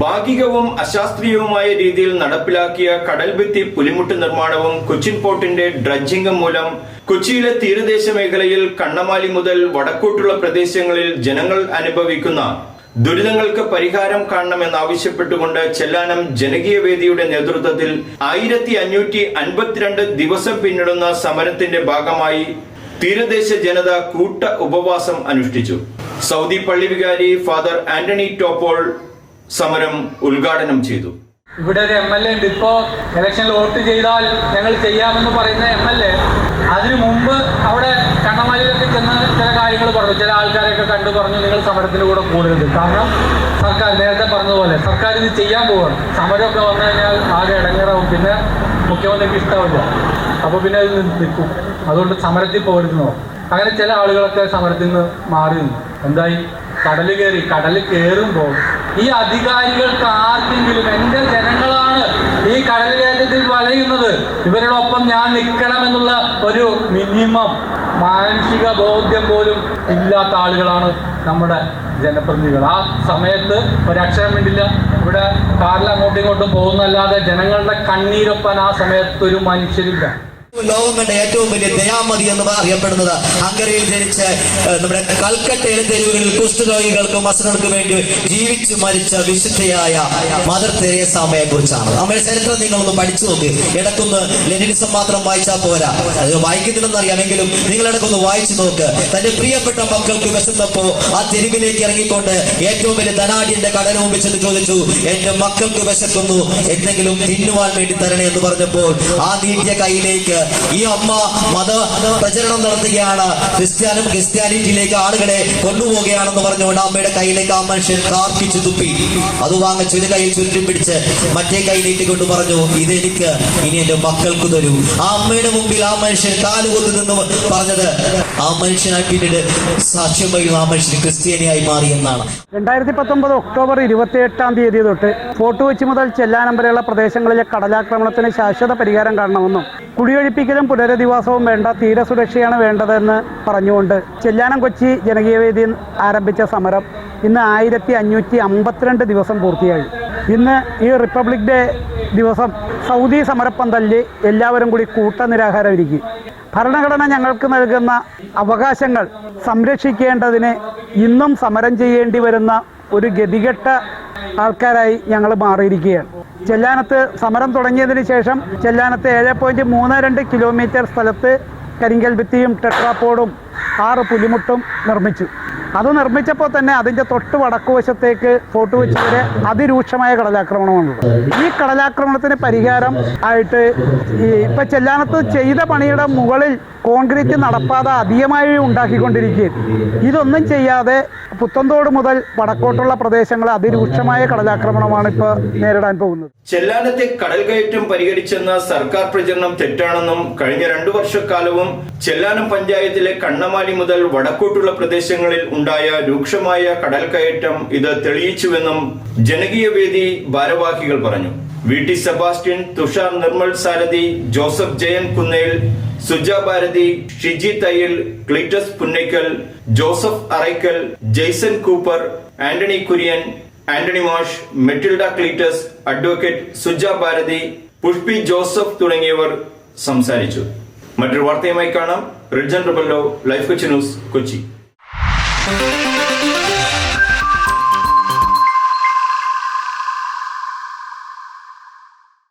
ഭാഗികവും അശാസ്ത്രീയവുമായ രീതിയിൽ നടപ്പിലാക്കിയ കടൽഭിത്തി പുലിമുട്ട് നിർമ്മാണവും കൊച്ചിൻ പോർട്ടിന്റെ ഡ്രഡ്ജിംഗും മൂലം കൊച്ചിയിലെ തീരദേശ മേഖലയിൽ കണ്ണമാലി മുതൽ വടക്കോട്ടുള്ള പ്രദേശങ്ങളിൽ ജനങ്ങൾ അനുഭവിക്കുന്ന ദുരിതങ്ങൾക്ക് പരിഹാരം കാണണമെന്നാവശ്യപ്പെട്ടുകൊണ്ട് ചെല്ലാനം ജനകീയ വേദിയുടെ നേതൃത്വത്തിൽ ആയിരത്തി അഞ്ഞൂറ്റി അൻപത്തിരണ്ട് ദിവസം പിന്നിടുന്ന സമരത്തിന്റെ ഭാഗമായി തീരദേശ ജനത കൂട്ട ഉപവാസം അനുഷ്ഠിച്ചു. സൗദി പള്ളി വികാരി ഫാദർ ആന്റണി ടോപ്പോൾ സമരം ഉദ്ഘാടനം ചെയ്തു. ഇവിടെ ഒരു എം എൽ എ ഉണ്ട്. ഇപ്പോ ഇലക്ഷനിൽ വോട്ട് ചെയ്താൽ ഞങ്ങൾ ചെയ്യാമെന്ന് പറയുന്ന എം എൽ എ അതിനു മുമ്പ് അവിടെ കണ്ണമാലിയിലൊക്കെ ചെന്ന് ചില കാര്യങ്ങൾ പറഞ്ഞു. ചില ആൾക്കാരെയൊക്കെ കണ്ടു പറഞ്ഞു നിങ്ങൾ സമരത്തിന് കൂടെ കൂടരുത് കാരണം സർക്കാർ നേരത്തെ പറഞ്ഞതുപോലെ സർക്കാർ ഇത് ചെയ്യാൻ പോവാണ്. സമരമൊക്കെ വന്നു കഴിഞ്ഞാൽ ആകെ ഇടങ്ങേറാവും. പിന്നെ മുഖ്യമന്ത്രിക്ക് ഇഷ്ടമില്ല അപ്പോൾ പിന്നെ അത് നിൽക്കും. അതുകൊണ്ട് സമരത്തിൽ പോരുന്നോ അങ്ങനെ ചില ആളുകളൊക്കെ സമരത്തിൽ നിന്ന് മാറി നിന്നു. എന്തായി? കടൽ കയറി. കടൽ കയറുമ്പോൾ ഈ അധികാരികൾക്ക് ആർക്കെങ്കിലും എന്റെ ജനങ്ങളാണ് ഈ കടൽ കയറ്റത്തിൽ വലയുന്നത് ഇവരോടൊപ്പം ഞാൻ നിൽക്കണം എന്നുള്ള ഒരു മിനിമം മാനസിക ബോധ്യം പോലും ഇല്ലാത്ത ആളുകളാണ് നമ്മുടെ ജനപ്രതിനിധികൾ. ആ സമയത്ത് ഒരക്ഷരം വേണ്ടില്ല ഇവിടെ കാറിൽ അങ്ങോട്ടും ഇങ്ങോട്ടും പോകുന്നല്ലാതെ ജനങ്ങളുടെ കണ്ണീരൊപ്പാൻ ആ സമയത്ത് ഒരു മനുഷ്യരില്ല. ലോകം കണ്ട ഏറ്റവും വലിയ ദയാമതി എന്ന് അറിയപ്പെടുന്നത് ഹംഗറിയിൽ ജനിച്ച് നമ്മുടെ കൽക്കട്ടയിലെ തെരുവുകളിൽ കുഷ്ഠരോഗികൾക്കും അസുഖങ്ങൾക്കും വേണ്ടി ജീവിച്ചു മരിച്ച വിശുദ്ധയായ മദർ തെരേസ അമ്മയെ കുറിച്ചാണ്. അമ്മയുടെ ചരിത്രം നിങ്ങളൊന്ന് പഠിച്ചു നോക്ക്. ഇടക്കൊന്ന് ലെനിനിസം മാത്രം വായിച്ചാൽ പോരാ. അത് വായിക്കുന്നില്ലെന്ന് അറിയാമെങ്കിലും നിങ്ങൾ ഇടക്കൊന്ന് വായിച്ചു നോക്ക്. തന്റെ പ്രിയപ്പെട്ട മക്കൾക്ക് വിശന്നപ്പോ ആ തെരുവിലേക്ക് ഇറങ്ങിക്കൊണ്ട് ഏറ്റവും വലിയ ധനാടിന്റെ കടല മുമ്പിൽ ചോദിച്ചു എന്റെ മക്കൾക്ക് വിശക്കുന്നു. എന്തെങ്കിലും തിന്നുവാൻ വേണ്ടി തരണേ എന്ന് പറഞ്ഞപ്പോൾ ആ നീട്ടിയ കയ്യിലേക്ക് ഈ അമ്മ മത പ്രചരണം നടത്തുകയാണ്. ക്രിസ്ത്യാനും ക്രിസ്ത്യാനിറ്റിയിലേക്ക് ആളുകളെ കൊണ്ടുപോവുകയാണെന്ന് പറഞ്ഞുകൊണ്ട് അമ്മയുടെ കയ്യിലേക്ക് ആ മനുഷ്യൻ പ്രാർത്ഥിച്ചു തുപ്പി. അത് വാങ്ങിച്ചു ഒരു കയ്യിൽ ചുരുട്ടി പിടിച്ച് മറ്റേ കൈ നീട്ടിക്കൊണ്ട് പറഞ്ഞു ഇതെനിക്ക് ഇനി എന്റെ മക്കൾക്ക് തരൂ. ആ അമ്മയുടെ മുമ്പിൽ ആ മനുഷ്യൻ കാലുകൊത്തു നിന്ന് പറഞ്ഞത് ആ മനുഷ്യനായി പിന്നീട് സാക്ഷ്യം വഹിക്കുന്ന ആ മനുഷ്യൻ ക്രിസ്ത്യാനിയായി മാറി എന്നാണ്. രണ്ടായിരത്തി പത്തൊമ്പത് ഒക്ടോബർ ഇരുപത്തി എട്ടാം തീയതി തൊട്ട് ഫോർട്ട് കൊച്ചി മുതൽ ചെല്ലാനം വരെയുള്ള പ്രദേശങ്ങളിലെ കടലാക്രമണത്തിന് ശാശ്വത പരിഹാരം കാണണമെന്നും കുടിയൊഴിപ്പിക്കലും പുനരധിവാസവും വേണ്ട തീരസുരക്ഷയാണ് വേണ്ടതെന്ന് പറഞ്ഞുകൊണ്ട് ചെല്ലാനം കൊച്ചി ജനകീയ വേദി ആരംഭിച്ച സമരം ഇന്ന് ആയിരത്തി അഞ്ഞൂറ്റി അമ്പത്തിരണ്ട് ദിവസം പൂർത്തിയായി. ഇന്ന് ഈ റിപ്പബ്ലിക് ഡേ ദിവസം സൗദി സമരപ്പന്തലിൽ എല്ലാവരും കൂടി കൂട്ടനിരാഹാരം ഇരിക്കും ഭരണഘടന ഞങ്ങൾക്ക് നൽകുന്ന അവകാശങ്ങൾ സംരക്ഷിക്കേണ്ടതിന് ഇന്നും സമരം ചെയ്യേണ്ടി വരുന്ന ഒരു ഗതികെട്ട ആൾക്കാരായി ഞങ്ങൾ മാറിയിരിക്കുകയാണ്. ചെല്ലാനത്ത് സമരം തുടങ്ങിയതിന് ശേഷം ചെല്ലാനത്ത് ഏഴ് പോയിന്റ് മൂന്ന് രണ്ട് കിലോമീറ്റർ സ്ഥലത്ത് കരിങ്കൽ ഭിത്തിയും ടെട്രാപ്പോഡും ആറ് പുലിമുട്ടും നിർമ്മിച്ചു. അത് നിർമ്മിച്ചപ്പോൾ തന്നെ അതിന്റെ തൊട്ട് വടക്കുവശത്തേക്ക് ഫോർട്ട് കൊച്ചി വരെ അതിരൂക്ഷമായ കടലാക്രമണമാണുള്ളത് ഈ കടലാക്രമണത്തിന് പരിഹാരം ആയിട്ട് ഈ ഇപ്പം ചെല്ലാനത്ത് ചെയ്ത പണിയുടെ മുകളിൽ കോൺക്രീറ്റ് നടപ്പാത അധികമായി ഉണ്ടാക്കിക്കൊണ്ടിരിക്കുകയും ഇതൊന്നും ചെയ്യാതെ പുത്തന്തോട് മുതൽ വടക്കോട്ടുള്ള പ്രദേശങ്ങൾ അതിരൂക്ഷമായ കടലാക്രമണമാണ് ഇപ്പോൾ നേരിടാൻ പോകുന്നത്. ചെല്ലാനത്തെ കടൽ കയറ്റം പരിഹരിച്ചെന്ന സർക്കാർ പ്രചരണം തെറ്റാണെന്നും കഴിഞ്ഞ രണ്ടു വർഷക്കാലവും ചെല്ലാനം പഞ്ചായത്തിലെ കണ്ണമാലി മുതൽ വടക്കോട്ടുള്ള പ്രദേശങ്ങളിൽ ഉണ്ടായ രൂക്ഷമായ കയറ്റം ഇത് തെളിയിച്ചുവെന്നും ജനകീയ വേദി ഭാരവാഹികൾ പറഞ്ഞു. വി. ടി. സെബാസ്റ്റ്യൻ തുഷാർ നിർമ്മൽ സാരഥി ജോസഫ് ജയൻ കുന്നേൽ സുജ ഭാരതി ഷിജി തയ്യൽ ക്ലിറ്റസ് പുന്നയ്ക്കൽ ജോസഫ് അറയ്ക്കൽ ജെയ്സൺ കൂപ്പർ ആന്റണി കുര്യൻ ആന്റണി മാഷ് മെറ്റിൽഡ ക്ലിറ്റസ് അഡ്വക്കേറ്റ് സുജ ഭാരതി പുഷ്പി ജോസഫ് തുടങ്ങിയവർ സംസാരിച്ചു. മറ്റൊരു വാർത്തയുമായി കാണാം. Rijan Rebello life Kochi news Kochi. Thank you.